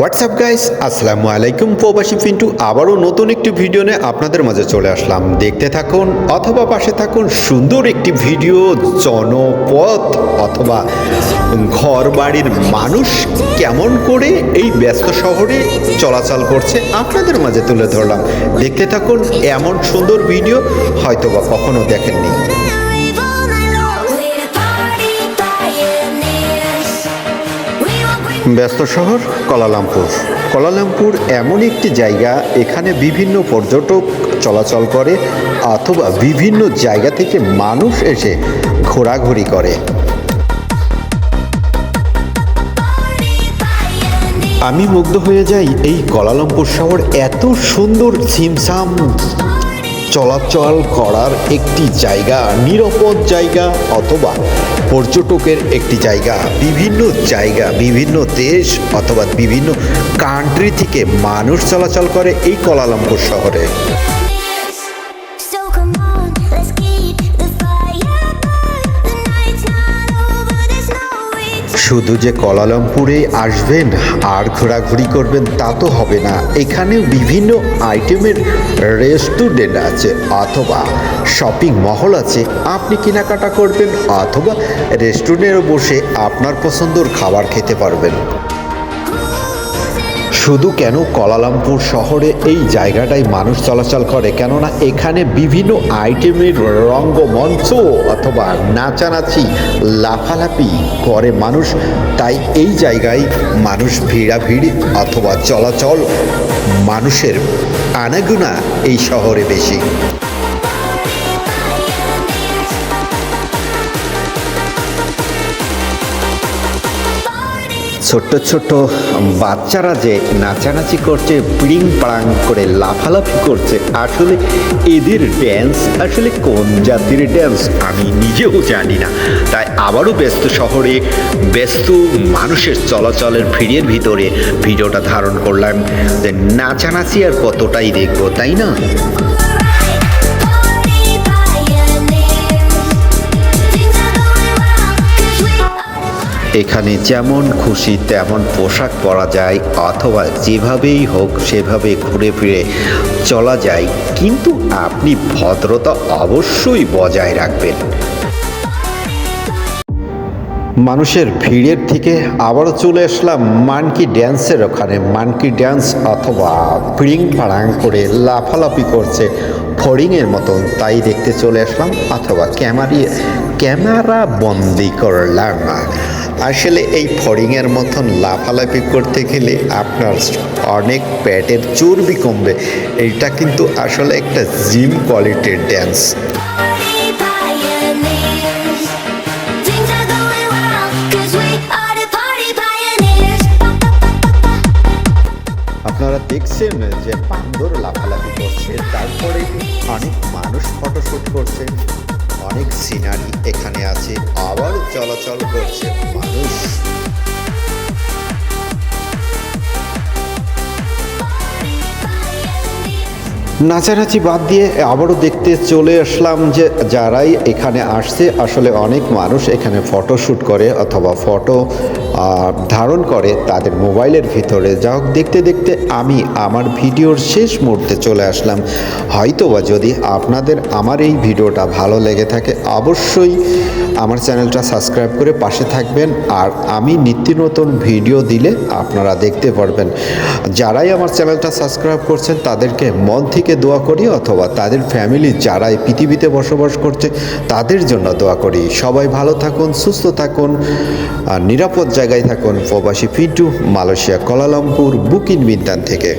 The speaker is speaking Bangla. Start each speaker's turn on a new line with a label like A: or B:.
A: হোয়াটসঅ্যাপ গাইস আসসালামু আলাইকুম প্রবাসী পিন্টু। আবারও নতুন একটি ভিডিও নিয়ে আপনাদের মাঝে চলে আসলাম। দেখতে থাকুন অথবা পাশে থাকুন সুন্দর একটি ভিডিও, জনপথ অথবা ঘর বাড়ির মানুষ কেমন করে এই ব্যস্ত শহরে চলাচল করছে আপনাদের মাঝে তুলে ধরলাম। দেখতে থাকুন এমন সুন্দর ভিডিও হয়তোবা কখনো দেখেননি। ব্যস্ত শহর কলালামপুর। কলালামপুর এমন একটি জায়গা, এখানে বিভিন্ন পর্যটক চলাচল করে অথবা বিভিন্ন জায়গা থেকে মানুষ এসে ঘোরাঘুরি করে। আমি মুগ্ধ হয়ে যাই এই কলালামপুর শহর এত সুন্দর ছিমছাম চলাচল করার একটি জায়গা, নিরাপদ জায়গা অথবা পর্যটকের একটি জায়গা। বিভিন্ন জায়গা, বিভিন্ন দেশ অথবা বিভিন্ন কান্ট্রি থেকে মানুষ চলাচল করে এই কলালামপুর শহরে। শুধু যে কলালামপুরে আসবেন আর ঘোরাঘুরি করবেন তা তো হবে না। এখানেও বিভিন্ন আইটেমের রেস্টুরেন্ট আছে অথবা শপিং মহল আছে। আপনি কেনাকাটা করবেন অথবা রেস্টুরেন্টে বসে আপনার পছন্দর খাবার খেতে পারবেন। শুধু কেন কলালামপুর শহরে এই জায়গাটাই মানুষ চলাচল করে? কেননা এখানে বিভিন্ন আইটেমের রঙ্গমঞ্চ অথবা নাচানাচি লাফালাফি করে মানুষ। তাই এই জায়গায় মানুষ ভিড়াভিড়ি অথবা চলাচল মানুষের আনাগুনা এই শহরে বেশি। ছোট্ট ছোট্ট বাচ্চারা যে নাচানাচি করছে, পিড়িং পাড়াং করে, লাফালাফি করছে, আসলে এদের ড্যান্স আসলে কোন জাতির ড্যান্স আমি নিজেও জানি না। তাই আবারও ব্যস্ত শহরে, ব্যস্ত মানুষের চলাচলের ভিড়ের ভিতরে ভিডিওটা ধারণ করলাম যে নাচানাচি আর কতটাই দেখব, তাই না? এখানে যেমন খুশি তেমন পোশাক পরা যায়, অথবা যেভাবেই হোক সেভাবে ঘুরে ফিরে চলা যায়, কিন্তু আপনি ভদ্রতা অবশ্যই বজায় রাখবেন। মানুষের ভিড়ের থেকে আবারও চলে আসলাম মানকি ড্যান্সের ওখানে। মানকি ড্যান্স অথবা পিড়িং ফাড়াং করে লাফালাফি করছে ফড়িংয়ের মতন। তাই দেখতে চলে আসলাম, অথবা ক্যামেরি ক্যামেরা বন্দি করলাম। আসলে এই ফড়িংয়ের মতন লাফালাফি করতে গেলে আপনার অনেক প্যাটের চর্বি কমবে এইটা কিন্তু আসলে একটা জিম কোয়ালিটির ড্যান্স. আপনারা দেখছেন যে বান্দর লাফালাফি করছে, তারপরে অনেক মানুষ ফটোশ্যুট করছে, অনেক সিনারি এখানে আছে, আবার চলাচল করছে মানুষ। নাচানাচি বাদ দিয়ে আবারও দেখতে চলে আসলাম যে যারাই এখানে আসছে, আসলে অনেক মানুষ এখানে ফটোশ্যুট করে অথবা ফটো ধারণ করে তাদের মোবাইলের ভিতরে। যা হোক, দেখতে দেখতে আমি আমার ভিডিওর শেষ মুহূর্তে চলে আসলাম। হয়তোবা যদি আপনাদের আমার এই ভিডিওটা ভালো লেগে থাকে, অবশ্যই আমার চ্যানেলটা সাবস্ক্রাইব করে পাশে থাকবেন। আর আমি নিত্য নতুন ভিডিও দিলে আপনারা দেখতে পারবেন। যারাই আমার চ্যানেলটা সাবস্ক্রাইব করছেন, তাদেরকে মন থেকে দোয়া করি, অথবা তাদের ফ্যামিলি যারাই পৃথিবীতে বসবাস করছে, তাদের জন্য দোয়া করি। সবাই ভালো থাকুন, সুস্থ থাকুন নিরাপদ জায়গায় থাকুন প্রবাসী ফিটু মালয়েশিয়া কলালামপুর বুকিন বিদ্যান থেকে।